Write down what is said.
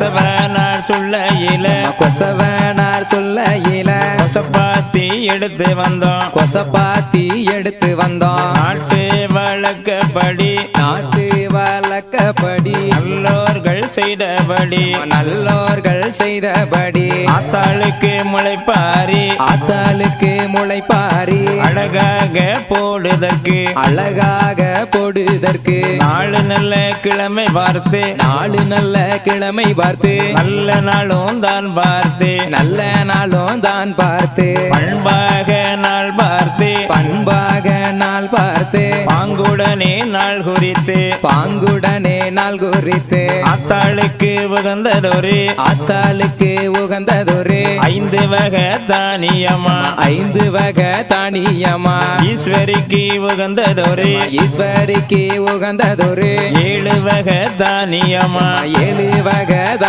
கொசவனார் சொல்லையில. கொசவனார் சொல்லையில. கொசப்பாத்தி எடுத்து வந்தோம். கொசப்பாத்தி எடுத்து வந்தோம். நாட்டு வழக்கப்படி. நாட்டு வழக்கப்படி. நல்லோர்கள் செய்தபடி. நல்லோர்கள் செய்தபடி. ஆத்தாளுக்கு முளைப்பாரி. ஆத்தாளுக்கு முளைப்பாரி. அழகாக போடுதற்கு. அழகாக போடுதற்கு. நாலு நல்ல கிழமை பார்த்து நாலு நல்ல கிழமை பார்த்து நல்ல நாளும் தான் பார்த்து நல்ல நாளும் தான் பார்த்து நாள் பார்த்து. பாங்குடனே நாள் குறித்து. பாங்குடனே நாள் குறித்து. ஆத்தாளுக்கு உகந்ததொரு. ஆத்தாளுக்கு உகந்ததொரு. ஐந்து வகை தானியமா. ஐந்து வகை தானியமா. ஈஸ்வரிக்கு உகந்ததொரு. ஈஸ்வரிக்கு உகந்ததொரு. ஏழு வகை தானியமா. ஏழு வகை